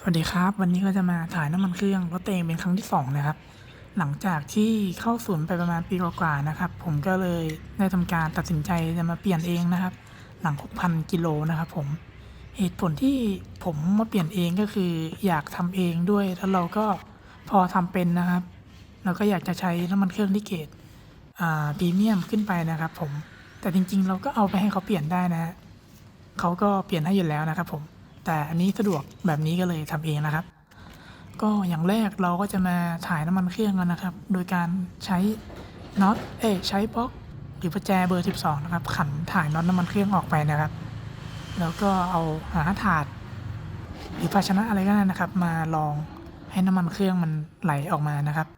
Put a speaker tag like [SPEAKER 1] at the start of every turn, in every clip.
[SPEAKER 1] สวัสดีครับ วันนี้ก็จะมาถ่ายน้ำมันเครื่องรถเองเป็นครั้งที่สองนะครับ หลังจากที่เข้าศูนย์ไปประมาณปีกว่าๆนะครับ ผมก็เลยได้ทำการตัดสินใจจะมาเปลี่ยนเองนะครับ หลัง 6,000 กิโลนะครับผมเหตุผลที่ผมมาเปลี่ยนเองก็คืออยากทำเองด้วยแล้วเราก็พอทำเป็นนะครับ เราก็อยากจะใช้น้ำมันเครื่องที่เกรดอ่าพรีเมียมขึ้นไปนะครับ ผมแต่จริงๆ เราก็เอาไปให้เขาเปลี่ยนได้นะฮะเขาก็เปลี่ยนให้อยู่แล้วนะครับผม แต่อันนี้สะดวกแบบนี้ก็เลยทำเองนะครับ ก็อย่างแรกเราก็จะมาถ่ายน้ำมันเครื่องกันนะครับ โดยการใช้น็อตเอ้ใช้บล็อกหรือประแจเบอร์ 12 นะครับ ขันถ่ายน็อตน้ำมันเครื่องออกไปนะครับ แล้วก็เอาหาถาด หรือภาชนะอะไรก็ได้นะครับ มาลองให้น้ำมันเครื่องมันไหลออกมานะครับ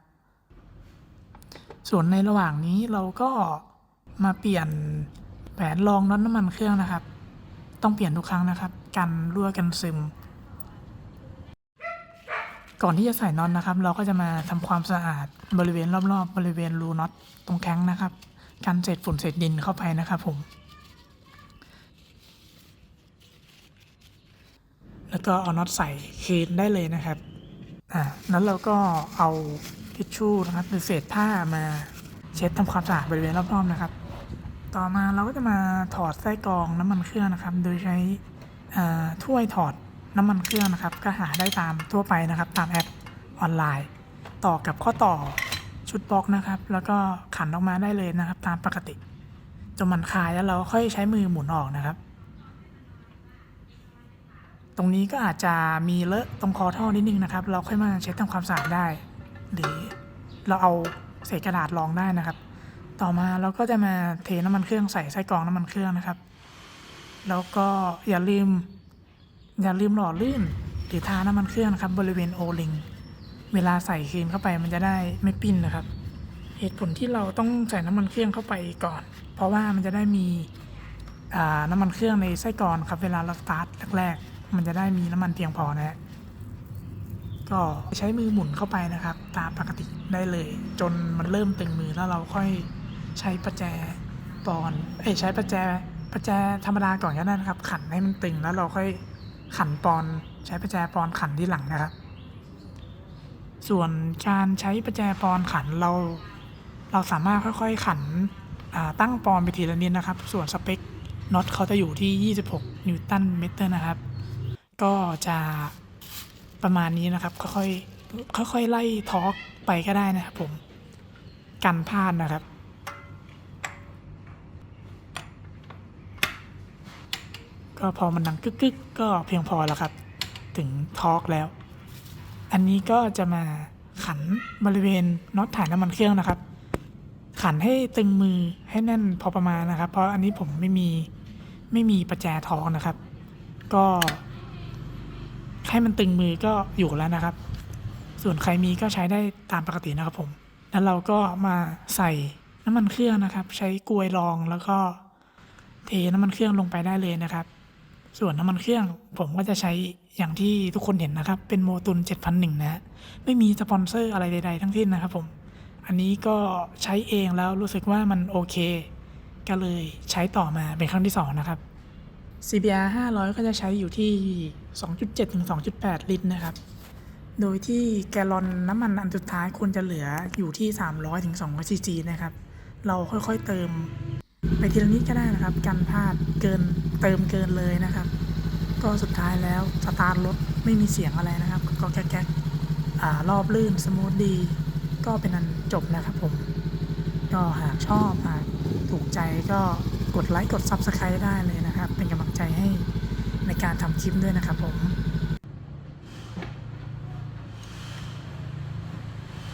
[SPEAKER 1] ส่วนในระหว่างนี้เราก็มาเปลี่ยนแหวนรองน็อตน้ำมันเครื่องนะครับ ต้องเปลี่ยนทุกครั้งนะครับ กันรั่วกันซึม ก่อนที่จะใส่น็อตนะครับ เราก็จะมาทำความสะอาดบริเวณรอบๆบบริเวณรูน็อตตรงแข้งนะครับกันเศษฝุ่นเศษดินเข้าไปนะครับผมแล้วก็เอาน็อตใส่คืนได้เลยนะครับ อ่าแล้วเราก็เอาทิชชู่นะครับหรือเศษผ้ามาเช็ดทำความสะอาดบริเวณรอบๆนะครับ ต่อมาเราก็จะมาถอดไส้กรองน้ำมันเครื่องนะครับ โดยใช้ ถ้วยถอดน้ำมันเครื่องนะครับ ก็หาได้ตามทั่วไปนะครับ ตามแอปออนไลน์ ต่อกับข้อต่อชุดบล็อกนะครับ แล้วก็ขันออกมาได้เลยนะครับ ตามปกติจนมันคลายแล้วเราค่อยใช้มือหมุนออกนะครับ ตรงนี้ก็อาจจะมีเลอะตรงคอท่อนิดนึงนะครับ เราค่อยมาเช็ดทำความสะอาดได้ หรือเราเอาเศษกระดาษรองได้นะครับ ต่อมาเราก็จะมาเทน้ำมันเครื่องใส่ไส้กรองน้ำมันเครื่องนะครับ แล้วก็อย่าลืม อย่าลืมหล่อลื่นหรือทาน้ำมันเครื่องนะครับ บริเวณโอลิงเวลาใส่คืนเข้าไปมันจะได้ไม่ปิ้นนะครับ เหตุผลที่เราต้องใส่น้ำมันเครื่องเข้าไปก่อน เพราะว่ามันจะได้มีน้ำมันเครื่องในไส้กรองครับ เวลาเราสตาร์ทแรกๆมันจะได้มีน้ำมันเพียงพอนะฮะก็ใช้มือหมุนเข้าไปนะครับ ตามปกติได้เลย จนมันเริ่มตึงมือแล้วเราค่อยใช้ประแจปอนเอ้ใช้ประแจ ประแจธรรมดาก่อนก็ได้นะครับ ขันให้มันตึงแล้วเราค่อยขันปอนใช้ประแจปอนขันที่หลังนะครับ ส่วนการใช้ประแจปอนขันเรา เราสามารถค่อยๆขันตั้งปอนไปทีละนิดนะครับ ส่วนสเปคน็อตเขาจะอยู่ที่ 26 นิวตันเมตรนะครับ ก็จะประมาณนี้นะครับ ค่อยๆค่อยๆไล่ทอร์กไปก็ได้นะครับผม กันพลาดนะครับ ก็พอมันดังกึกๆก็เพียงพอแล้วครับ ถึงทอร์กแล้ว อันนี้ก็จะมาขันบริเวณน็อตถ่ายน้ำมันเครื่องนะครับ ขันให้ตึงมือให้แน่นพอประมาณนะครับ เพราะอันนี้ผมไม่มีไม่มีประแจทองนะครับ ก็ให้มันตึงมือก็อยู่แล้วนะครับ ส่วนใครมีก็ใช้ได้ตามปกตินะครับผม แล้วเราก็มาใส่น้ำมันเครื่องนะครับ ใช้กลวยรองแล้วก็เทน้ำมันเครื่องลงไปได้เลยนะครับ ส่วนน้ำมันเครื่องผมก็จะใช้อย่างที่ทุกคนเห็นนะครับ เป็นโมตุน7001 นะฮะไม่มีสปอนเซอร์อะไรใด ๆ ทั้งสิ้นนะครับผม อันนี้ก็ใช้เองแล้วรู้สึกว่ามันโอเค ก็เลยใช้ต่อมาเป็นครั้งที่ 2 นะครับ CBR 500 ก็จะใช้อยู่ที่ 2.7 ถึง 2.8 ลิตรนะครับ โดยที่แกลลอนน้ำมันอันสุดท้ายควรจะเหลืออยู่ที่ 300 ถึง 200ซีซีนะครับ เราค่อยๆเติม ไปทีละนิดก็ได้นะครับ กันพลาดเกินเติมเกินเลยนะครับ ก็สุดท้ายแล้วสตาร์ทรถไม่มีเสียงอะไรนะครับ ก็แก๊กๆรอบลื่นสมูทดี ก็เป็นอันจบนะครับผม ก็หากชอบหากถูกใจก็กดไลค์กด Subscribe ได้เลยนะครับ เป็นกำลังใจให้ในการทำคลิปด้วยนะครับผม